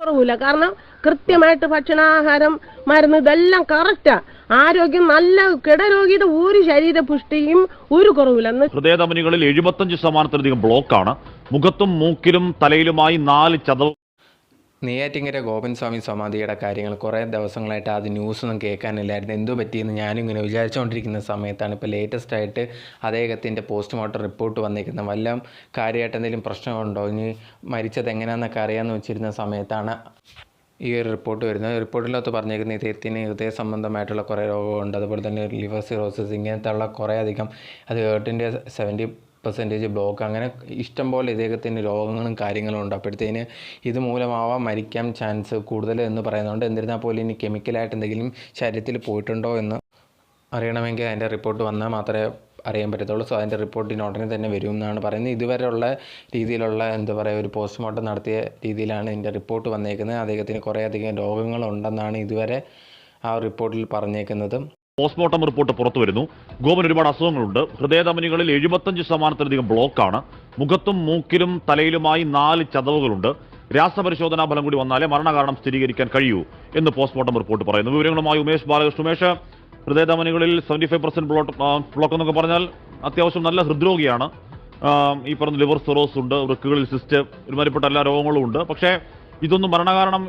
കുറവില്ല കാരണം കൃത്യമായിട്ട് ഭക്ഷണാഹാരം മരുന്ന് ഇതെല്ലാം കറക്റ്റാ ആരോഗ്യം നല്ല കിടരോഗിയുടെ ഒരു ശരീര പുഷ്ടിയും ഒരു കുറവില്ല ഹൃദയധമനികളിൽ എഴുപത്തഞ്ച് ശതമാനത്തിലധികം ബ്ലോക്കാണ് മുഖത്തും മൂക്കിലും തലയിലുമായി നാല് ചതവ് നെയ്യാറ്റിങ്കര ഗോപൻ സ്വാമി സമാധിയുടെ കാര്യങ്ങൾ കുറേ ദിവസങ്ങളായിട്ട് അത് ന്യൂസൊന്നും കേൾക്കാനില്ലായിരുന്നു. എന്തോ പറ്റിയെന്ന് ഞാനും ഇങ്ങനെ വിചാരിച്ചുകൊണ്ടിരിക്കുന്ന സമയത്താണ് ഇപ്പോൾ ലേറ്റസ്റ്റ് ആയിട്ട് അദ്ദേഹത്തിന്റെ പോസ്റ്റ്മോർട്ടം റിപ്പോർട്ട് വന്നിരിക്കുന്നത്. വല്ല കാര്യമായിട്ട് എന്തെങ്കിലും പ്രശ്നമുണ്ടോ? ഇനി മരിച്ചത് എങ്ങനെയാണെന്നൊക്കെ അറിയാമെന്ന് വെച്ചിരുന്ന സമയത്താണ് ഈ ഒരു റിപ്പോർട്ട് വരുന്നത്. റിപ്പോർട്ടിലകത്ത് പറഞ്ഞിരിക്കുന്നത് ഇദ്ദേഹത്തിന് ഹൃദയ സംബന്ധമായിട്ടുള്ള കുറേ രോഗമുണ്ട്. അതുപോലെ തന്നെ ലിവർ സിറോസിസ് ഇങ്ങനത്തെ ഉള്ള കുറേ അധികം അത് ഹേർട്ടിന്റെ സെവന്റി പെർസെന്റേജ് ബ്ലോക്ക് അങ്ങനെ ഇഷ്ടം പോലെ ഇദ്ദേഹത്തിന് രോഗങ്ങളും കാര്യങ്ങളും ഉണ്ട്. അപ്പോഴത്തേന് ഇത് മൂലമാവാം മരിക്കാൻ ചാൻസ് കൂടുതൽ എന്ന് പറയുന്നുണ്ട് എന്നിരുന്നാൽ പോലും ഇനി കെമിക്കലായിട്ട് എന്തെങ്കിലും ശരീരത്തിൽ പോയിട്ടുണ്ടോ എന്ന് അറിയണമെങ്കിൽ അതിന്റെ റിപ്പോർട്ട് വന്നാൽ മാത്രമേ അറിയാൻ പറ്റത്തുള്ളൂ. സോ അതിന്റെ റിപ്പോർട്ട് ഇനി ഉടനെ തന്നെ വരും എന്നാണ് പറയുന്നത്. ഇതുവരെയുള്ള രീതിയിലുള്ള എന്താ പറയുക ഒരു പോസ്റ്റ്മോർട്ടം നടത്തിയ രീതിയിലാണ് ഇതിന്റെ റിപ്പോർട്ട് വന്നേക്കുന്നത്. അദ്ദേഹത്തിന് കുറേയധികം രോഗങ്ങളുണ്ടെന്നാണ് ഇതുവരെ ആ റിപ്പോർട്ടിൽ പറഞ്ഞേക്കുന്നത്. പോസ്റ്റ്മോർട്ടം റിപ്പോർട്ട് പുറത്തു വരുന്നു ഗോപന് ഒരുപാട് അസുഖങ്ങളുണ്ട്. ഹൃദയധമനികളിൽ എഴുപത്തഞ്ച് ശതമാനത്തിലധികം ബ്ലോക്കാണ്. മുഖത്തും മൂക്കിലും തലയിലുമായി നാല് ചതവുകളുണ്ട്. രാസപരിശോധനാ ഫലം കൂടി വന്നാലേ മരണകാരണം സ്ഥിരീകരിക്കാൻ കഴിയൂ എന്ന് പോസ്റ്റ്മോർട്ടം റിപ്പോർട്ട് പറയുന്നു. വിവരങ്ങളുമായി ഉമേഷ് ബാലകൃഷ്ണ ഉമേഷ് ഹൃദയധമനികളിൽ സെവന്റി ഫൈവ് പെർസെന്റ് ബ്ലോട്ട് ബ്ലോക്ക് എന്നൊക്കെ പറഞ്ഞാൽ അത്യാവശ്യം നല്ല ഹൃദ്രോഗിയാണ്. ഈ പറഞ്ഞ ലിവർ സിറോസ് ഉണ്ട് വൃക്കുകളിൽ സിസ്റ്റ് ഒരുമാതിരിപ്പെട്ട എല്ലാ രോഗങ്ങളും ഉണ്ട്. പക്ഷേ ഇതൊന്നും മരണകാരണം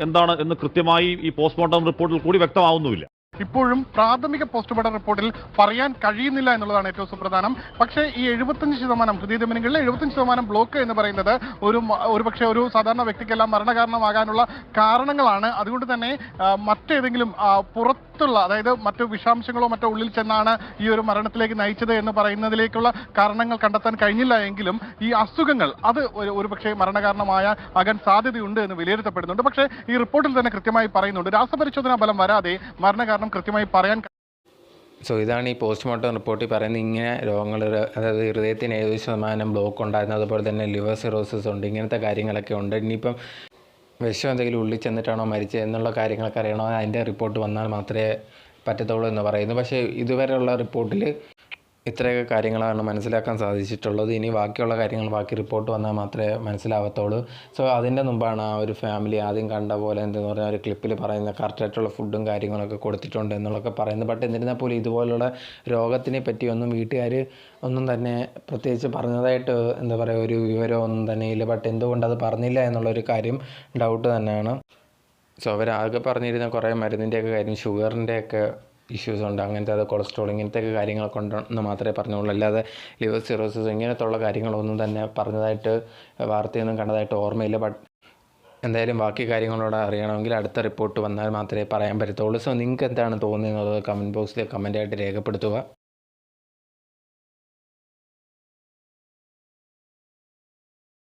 എന്താണ് എന്ന് കൃത്യമായി ഈ പോസ്റ്റ്മോർട്ടം റിപ്പോർട്ടിൽ കൂടി വ്യക്തമാവുന്നുമില്ല. ഇപ്പോഴും പ്രാഥമിക പോസ്റ്റ്മോർട്ടം റിപ്പോർട്ടിൽ പറയാൻ കഴിയുന്നില്ല എന്നുള്ളതാണ് ഏറ്റവും സുപ്രധാനം. പക്ഷേ ഈ എഴുപത്തഞ്ച് ശതമാനം ഹൃദയധമനികളിൽ എഴുപത്തഞ്ച് ശതമാനം ബ്ലോക്ക് എന്ന് പറയുന്നത് ഒരു മ- ഒരു സാധാരണ വ്യക്തിക്കെല്ലാം മരണകാരണമാകാനുള്ള കാരണങ്ങളാണ്. അതുകൊണ്ട് തന്നെ മറ്റേതെങ്കിലും ആ, പുറത്തുള്ള അതായത് മറ്റു വിഷാംശങ്ങളോ മറ്റോ ഉള്ളിൽ ചെന്നാണ് ഈ ഒരു മരണത്തിലേക്ക് നയിച്ചത് എന്ന് പറയുന്നതിലേക്കുള്ള കാരണങ്ങൾ കണ്ടെത്താൻ കഴിഞ്ഞില്ല എങ്കിലും ഈ അസുഖങ്ങൾ അത് ഒരു പക്ഷേ മരണകാരണമായ ആകാൻ സാധ്യതയുണ്ട് എന്ന് വിലയിരുത്തപ്പെടുന്നുണ്ട്. പക്ഷേ ഈ റിപ്പോർട്ടിൽ തന്നെ കൃത്യമായി പറയുന്നുണ്ട് രാസപരിശോധനാ ഫലം വരാതെ മരണകാരണം കൃത്യമായി പറയാൻ സോ ഇതാണ് ഈ പോസ്റ്റ്മോർട്ടം റിപ്പോർട്ടിൽ പറയുന്നത്. ഇങ്ങനെ രോഗങ്ങൾ അതായത് ഹൃദയത്തിന് ഏഴ് ശതമാനം ബ്ലോക്ക് ഉണ്ടായിരുന്നു. അതുപോലെ തന്നെ ലിവർ സിറോസിസ് ഉണ്ട്. ഇങ്ങനത്തെ കാര്യങ്ങളൊക്കെ ഉണ്ട്. ഇനിയിപ്പം വിഷം എന്തെങ്കിലും ഉള്ളിൽ ചെന്നിട്ടാണോ മരിച്ചത് എന്നുള്ള കാര്യങ്ങളൊക്കെ അറിയണോ? അതിന്റെ റിപ്പോർട്ട് വന്നാൽ മാത്രമേ പറ്റത്തുള്ളൂ എന്ന് പറയുന്നു. പക്ഷേ ഇതുവരെയുള്ള റിപ്പോർട്ടിൽ ഇത്രയൊക്കെ കാര്യങ്ങളാണ് മനസ്സിലാക്കാൻ സാധിച്ചിട്ടുള്ളത്. ഇനി ബാക്കിയുള്ള കാര്യങ്ങൾ ബാക്കി റിപ്പോർട്ട് വന്നാൽ മാത്രമേ മനസ്സിലാവത്തുള്ളൂ. സോ അതിന്റെ മുമ്പാണ് ആ ഒരു ഫാമിലി ആദ്യം കണ്ട പോലെ എന്തെന്ന് പറഞ്ഞാൽ ഒരു ക്ലിപ്പിൽ പറയുന്ന കറക്റ്റായിട്ടുള്ള ഫുഡും കാര്യങ്ങളൊക്കെ കൊടുത്തിട്ടുണ്ട് എന്നുള്ളൊക്കെ പറയുന്നത്. ബട്ട് എന്നിരുന്നാൽ പോലും ഇതുപോലുള്ള രോഗത്തിനെ പറ്റിയൊന്നും വീട്ടുകാർ ഒന്നും തന്നെ പ്രത്യേകിച്ച് പറഞ്ഞതായിട്ട് എന്താ പറയുക ഒരു വിവരം ഒന്നും തന്നെ ഇല്ല. ബട്ട് എന്തുകൊണ്ട് അത് പറഞ്ഞില്ല എന്നുള്ളൊരു കാര്യം ഡൗട്ട് തന്നെയാണ്. സോ അവരാകെ പറഞ്ഞിരുന്ന കുറേ മരുന്നിന്റെയൊക്കെ കാര്യം ഷുഗറിന്റെയൊക്കെ ഇഷ്യൂസ് ഉണ്ട്. അങ്ങനത്തെ അത് കൊളസ്ട്രോൾ ഇങ്ങനത്തെയൊക്കെ കാര്യങ്ങളൊക്കെ ഉണ്ടെന്ന് മാത്രമേ പറഞ്ഞുള്ളൂ. അല്ലാതെ ലിവർ സിറോസിസ് ഇങ്ങനത്തുള്ള കാര്യങ്ങളൊന്നും തന്നെ പറഞ്ഞതായിട്ട് വാർത്തയൊന്നും കണ്ടതായിട്ട് ഓർമ്മയില്ല. ബട്ട് എന്തായാലും ബാക്കി കാര്യങ്ങളോട് അറിയണമെങ്കിൽ അടുത്ത റിപ്പോർട്ട് വന്നാൽ മാത്രമേ പറയാൻ പറ്റത്തുള്ളൂ. സോ നിങ്ങൾക്ക് എന്താണ് തോന്നുന്നത് കമന്റ് ബോക്സിൽ കമന്റായിട്ട് രേഖപ്പെടുത്തുക.